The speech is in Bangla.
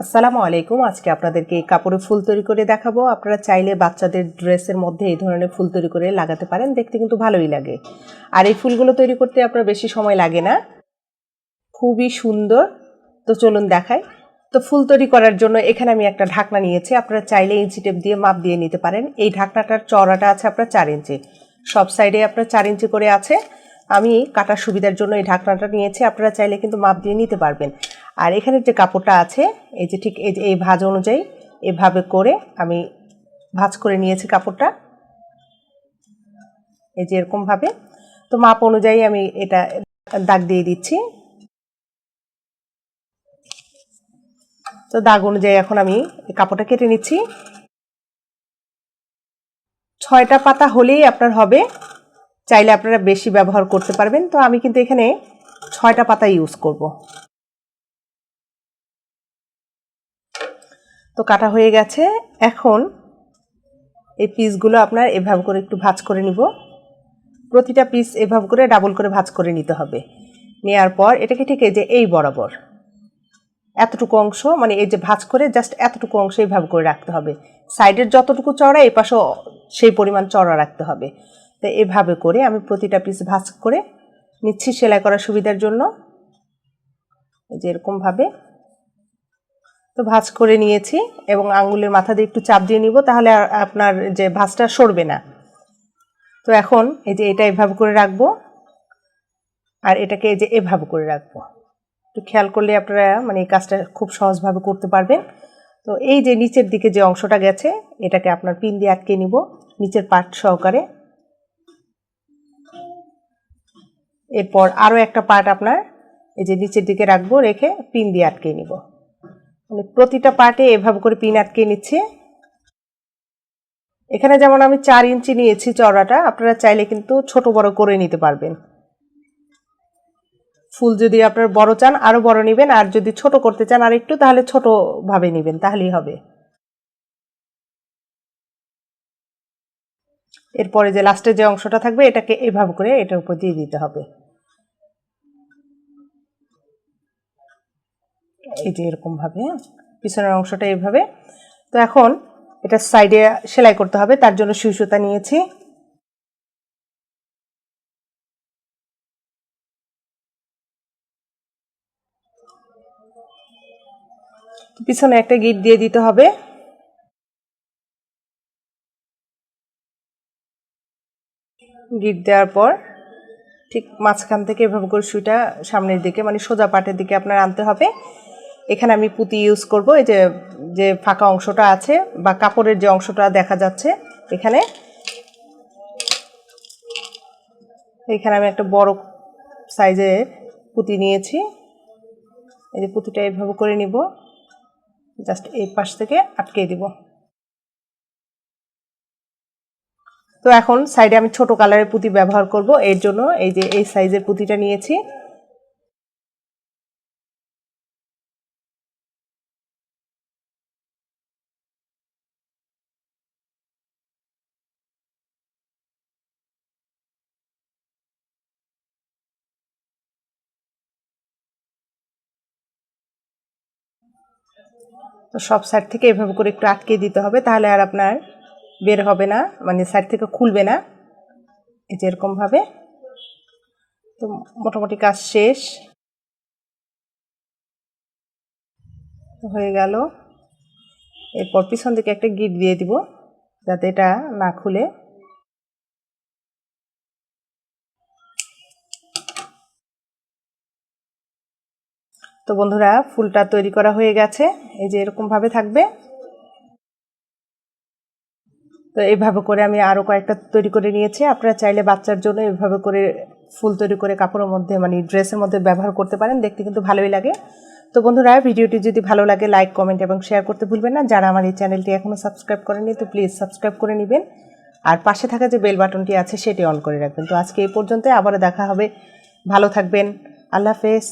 আসসালামু আলাইকুম। আজকে আপনাদেরকে এই কাপড়ে ফুল তৈরি করে দেখাবো। আপনারা চাইলে বাচ্চাদের ড্রেসের মধ্যে এই ধরনের ফুল তৈরি করে লাগাতে পারেন। দেখতে কিন্তু ভালোই লাগে। আর এই ফুলগুলো তৈরি করতে আপনার বেশি সময় লাগে না। খুবই সুন্দর। তো চলুন দেখাই। তো ফুল তৈরি করার জন্য এখানে আমি একটা ঢাকনা নিয়েছি। আপনারা চাইলে ইঞ্চি টেপ দিয়ে মাপ দিয়ে নিতে পারেন। এই ঢাকনাটার চওড়াটা আছে আপনার চার ইঞ্চি। সব সাইডে আপনার চার ইঞ্চি করে আছে। আমি কাটার সুবিধার জন্য এই ঢাকনাটা নিয়েছি। আপনারা চাইলে কিন্তু মাপ দিয়ে নিতে পারবেন। আর এখানে যে কাপড়টা আছে, এই যে ঠিক এই যে এই ভাঁজ অনুযায়ী এভাবে করে আমি ভাঁজ করে নিয়েছি কাপড়টা। এই যে এরকমভাবে। তো মাপ অনুযায়ী আমি এটা দাগ দিয়ে দিচ্ছি। তো দাগ অনুযায়ী এখন আমি কাপড়টা কেটে নিচ্ছি। ছয়টা পাতা হলেই আপনার হবে। চাইলে আপনারা বেশি ব্যবহার করতে পারবেন। তো আমি কিন্তু এখানে ছয়টা পাতা ইউজ করব। তো কাটা হয়ে গেছে। এখন এই পিসগুলো আপনার এভাবে করে একটু ভাজ করে নিব। প্রতিটা পিস এভাবে করে ডাবল করে ভাজ করে নিতে হবে। নেওয়ার পর এটাকে ঠিক এই যে এই বরাবর এতটুকু অংশ মানে এই যে ভাজ করে জাস্ট এতটুকু অংশ এইভাবে করে রাখতে হবে। সাইডের যতটুকু চড়া এই পাশেও সেই পরিমাণ চড়া রাখতে হবে। তো এভাবে করে আমি প্রতিটা পিস ভাজ করে নিচ্ছি সেলাই করার সুবিধার জন্য। যে এরকমভাবে তো ভাজ করে নিয়েছি এবং আঙ্গুলের মাথা দিয়ে একটু চাপ দিয়ে নিব, তাহলে আপনার যে ভাজটা সরবে না। তো এখন এই যে এটা এভাবে করে রাখব আর এটাকে এই যে এভাবে করে রাখব। একটু খেয়াল করলে আপনারা মানে এই কাজটা খুব সহজভাবে করতে পারবেন। তো এই যে নিচের দিকে যে অংশটা গেছে, এটাকে আপনার পিন দিয়ে আটকে নিব নিচের পার্ট সহকারে। এরপর আরও একটা পার্ট আপনার এই যে নিচের দিকে রাখব, রেখে পিন দিয়ে আটকে নিব। মানে প্রতিটা পার্টে এভাবে করে পিন আটকে নিচ্ছে। এখানে যেমন আমি চার ইঞ্চি নিয়েছি চড়াটা আপনারা চাইলে কিন্তু ছোট বড় করে নিতে পারবেন। ফুল যদি আপনার বড় চান আরও বড় নেবেন, আর যদি ছোট করতে চান আর একটু তাহলে ছোটোভাবে নেবেন, তাহলেই হবে। এরপরে যে লাস্টের যে অংশটা থাকবে, এটাকে এভাবে করে এটার উপর দিয়ে দিতে হবে। এই যে এরকম ভাবে পিছনের অংশটা এইভাবে। তো এখন এটা সাইডে সেলাই করতে হবে, তার জন্য সুই সুতা নিয়েছি। পিছনে একটা গিট দিয়ে দিতে হবে। গিট দেওয়ার পর ঠিক মাঝখান থেকে এভাবে করে সুইটা সামনের দিকে মানে সোজা পাটের দিকে আপনার আনতে হবে। এখানে আমি পুঁতি ইউজ করব, এই যে যে ফাঁকা অংশটা আছে বা কাপড়ের যে অংশটা দেখা যাচ্ছে, এখানে। এখানে আমি একটা বড় সাইজের পুঁতি নিয়েছি। এই যে পুঁতিটা এইভাবে করে নিব। জাস্ট এই পাশ থেকে আটকে দিব। তো এখন সাইডে আমি ছোট কালারের পুঁতি ব্যবহার করব। এর জন্য এই যে, এই সাইজের পুঁতিটা নিয়েছি। তো সব সাইড থেকে এভাবে করে একটু আটকে দিতে হবে, তাহলে আর আপনার বের হবে না মানে সাইড থেকে খুলবে না। এই যে এরকমভাবে তো মোটামুটি কাজ শেষ। হয়ে গেল। এরপর পিছন দিকে একটা গিট দিয়ে দিব, যাতে এটা না খুলে। তো বন্ধুরা, ফুলটা তৈরি করা হয়ে গেছে। এই যে এরকমভাবে থাকবে। তো এইভাবে করে আমি আরও কয়েকটা তৈরি করে নিয়েছি। আপনারা চাইলে বাচ্চার জন্য এভাবে করে ফুল তৈরি করে কাপড়ের মধ্যে মানে ড্রেসের মধ্যে ব্যবহার করতে পারেন। দেখতে কিন্তু ভালোই লাগে। তো বন্ধুরা, ভিডিওটি যদি ভালো লাগে, লাইক, কমেন্ট এবং শেয়ার করতে ভুলবেন না। যারা আমার এই চ্যানেলটি এখনও সাবস্ক্রাইব করেনি তো প্লিজ সাবস্ক্রাইব করে নেবেন। আর পাশে থাকা যে বেল বাটনটি আছে, সেটি অন করে রাখবেন। তো আজকে এই পর্যন্ত আবারও দেখা হবে। ভালো থাকবেন। আল্লাহ হাফেজ।